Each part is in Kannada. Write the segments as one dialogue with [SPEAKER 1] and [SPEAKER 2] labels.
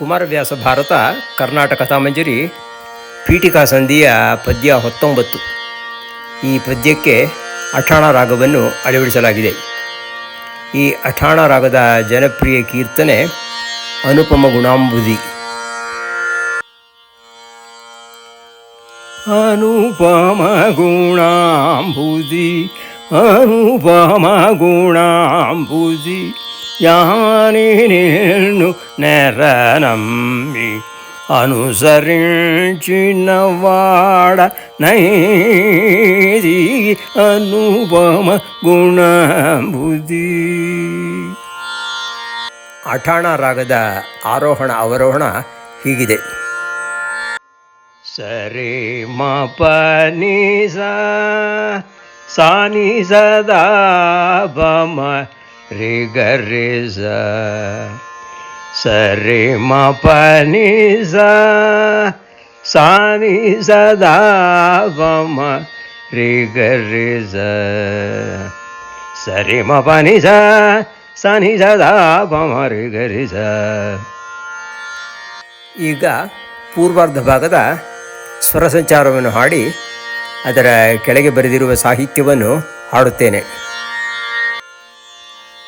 [SPEAKER 1] ಕುಮಾರವ್ಯಾಸ ಭಾರತ, ಕರ್ನಾಟಕ ಕಥಾಮಂಜರಿ ಪೀಠಿಕಾ ಸಂಧಿಯ ಪದ್ಯ ಹತ್ತೊಂಬತ್ತು. ಈ ಪದ್ಯಕ್ಕೆ ಅಠಾಣ ರಾಗವನ್ನು ಅಳವಡಿಸಲಾಗಿದೆ. ಈ ಅಠಾಣ ರಾಗದ ಜನಪ್ರಿಯ ಕೀರ್ತನೆ ಅನುಪಮ ಗುಣಾಂಬುದಿ. ಅನುಪಮ ಗುಣಾಂಬುದಿ ಅನುಪಮ ಗುಣಾಂಬುದಿ. ಯಾನಿ నిన్ను నెరనమ్మి అనుసరించిన వాడ నైది అనుపమ ಗುಣಬುದ್ಧಿ ಅಠಾಣ ರಾಗದ ಆರೋಹಣ ಅವರೋಹಣ ಹೀಗಿದೆ ಸರಿ ಮ ಪ ನಿ ಸ ಸಾ ನಿ ಸದಾ ಬ ಮ ರಿ ಗ ರಿ ಸ ಸರಿ ಮ ಪ ನಿ ಸ ಮ ರಿ ಸರಿ ಮ ಪ ನಿ ಸ ಮ ರಿ ಈಗ ಪೂರ್ವಾರ್ಧ ಭಾಗದ ಸ್ವರ ಸಂಚಾರವನ್ನು ಹಾಡಿ ಅದರ ಕೆಳಗೆ ಬರೆದಿರುವ ಸಾಹಿತ್ಯವನ್ನು ಹಾಡುತ್ತೇನೆ.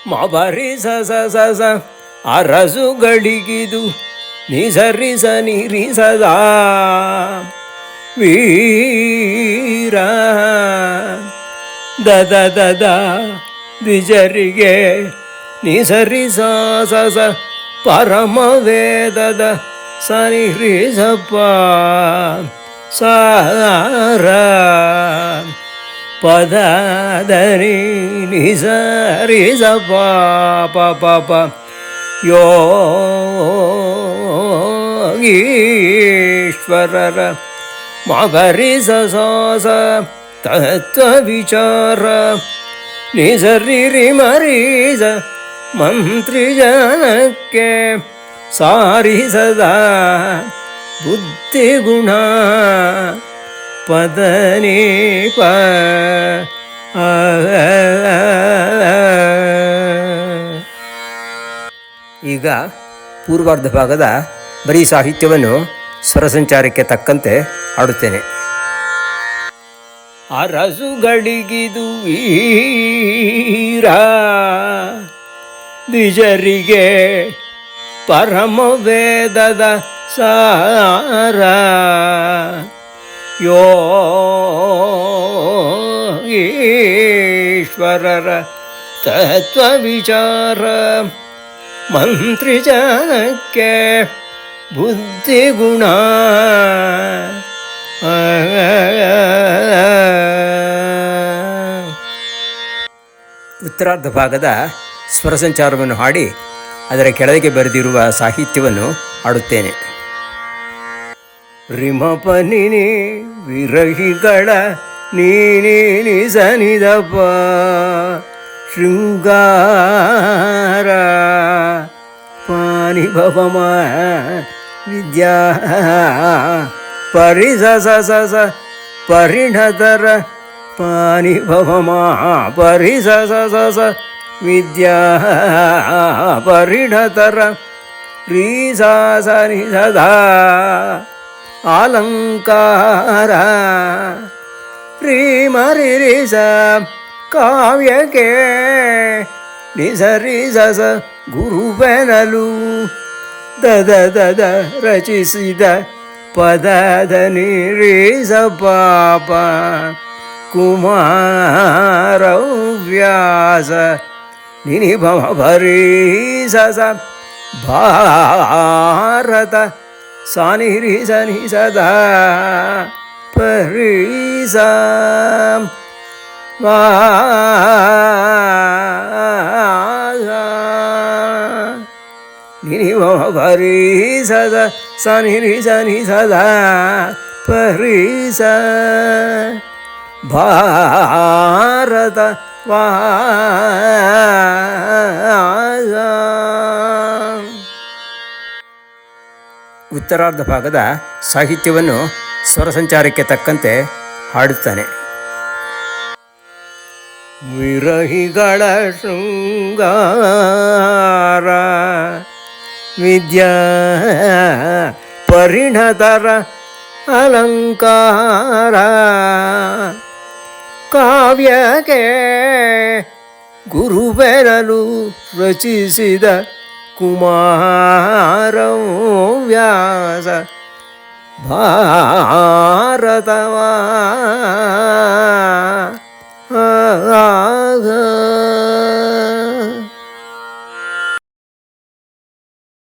[SPEAKER 1] ಮಾಬರಿ ಸ ಸ ಸ ಸ ಅರಸುಗಳಿಗಿದು ನಿಸರಿ ಸ ನಿರಿ ಸದಾ ವೀರ ದದ ದದ ದ್ವಿಜರಿಗೆ ನಿಸರಿ ಸ ಸ. ಪರಮ ವೇದದ ಸಪ್ಪ ಸಾರ. ಪದನಿ ನಿಸರಿ ಸಪ ಪ ಪ ಪ ಯೋಗೀಶ್ವರರ ಮಗರಿ ಸ ಸ ತತ್ವ ವಿಚಾರ ನಿಸರಿ ರಿ ಮರೀಸ ಪದನಿ ಪ ಈಗ ಪೂರ್ವಾರ್ಧ ಭಾಗದ ಬರೀ ಸಾಹಿತ್ಯವನ್ನು ಸ್ವರ ಸಂಚಾರಕ್ಕೆ ತಕ್ಕಂತೆ ಆಡುತ್ತೇನೆ ಅರಸುಗಳಿಗಿದು ವೀರ, ದ್ವಿಜರಿಗೆ ಪರಮ ವೇದದ ಸಾರ. ಯೋಗೀಶ್ವರರ ತತ್ವ ವಿಚಾರ ಮಂತ್ರಿ ಜನಕ್ಕೆ ಬುದ್ಧಿ ಗುಣ. ಉತ್ತರಾರ್ಧ ಭಾಗದ ಸ್ವರ ಸಂಚಾರವನ್ನು ಹಾಡಿ ಅದರ ಕೆಳಗೆ ಬರೆದಿರುವ ಸಾಹಿತ್ಯವನ್ನು ಹಾಡುತ್ತೇನೆ. ರಿಮಪನಿನಿ ವಿರಹಿಗಳ ನೀನಿ ಸನಿದಪ ಶೃಂಗಾರ ಪಾನಿ ಭವಮ ವಿದ್ಯಾ ಪರಿಸ ಸ ಸ ಸ ಪರಿಣತರ ಪಾನಿ ಭವಮ ಪರಿಸ ಸ ಸ ಸ ವಿದ್ಯಾ ಪರಿಣತರ ರೀ ಸಾ ಸ ನಿ ಸದಾ ಅಲಂಕಾರ ಪ್ರೀಮರಿಸ ಕಾವ್ಯಕ್ಕೆ ನಿಸರಿಸ ಸ ಗುರುಬೆನಲು ದದ ದದ ರಚಿಸಿದ ಪದದ ನಿರೀಸ ಪಾಪ ಕುಮಾರ ವ್ಯಾಸ ನಿನಿಭಮ ಭರೀಸ ಸ ಭಾರತ சானிரி சனி சதா பரிசாம் வா பரிசத சனிரி சனி சதா பரிச பாரத வா ಉತ್ತರಾರ್ಧ ಭಾಗದ ಸಾಹಿತ್ಯವನ್ನು ಸ್ವರ ಸಂಚಾರಕ್ಕೆ ತಕ್ಕಂತೆ ಹಾಡುತ್ತಾನೆ. ವಿರಹಿಗಳ ಶೃಂಗಾರ, ವಿದ್ಯಾ ಪರಿಣತರ ಅಲಂಕಾರ, ಕಾವ್ಯಕ್ಕೆ ಗುರುಬೆರಲು ರಚಿಸಿದ कुमारं व्यास भारतवा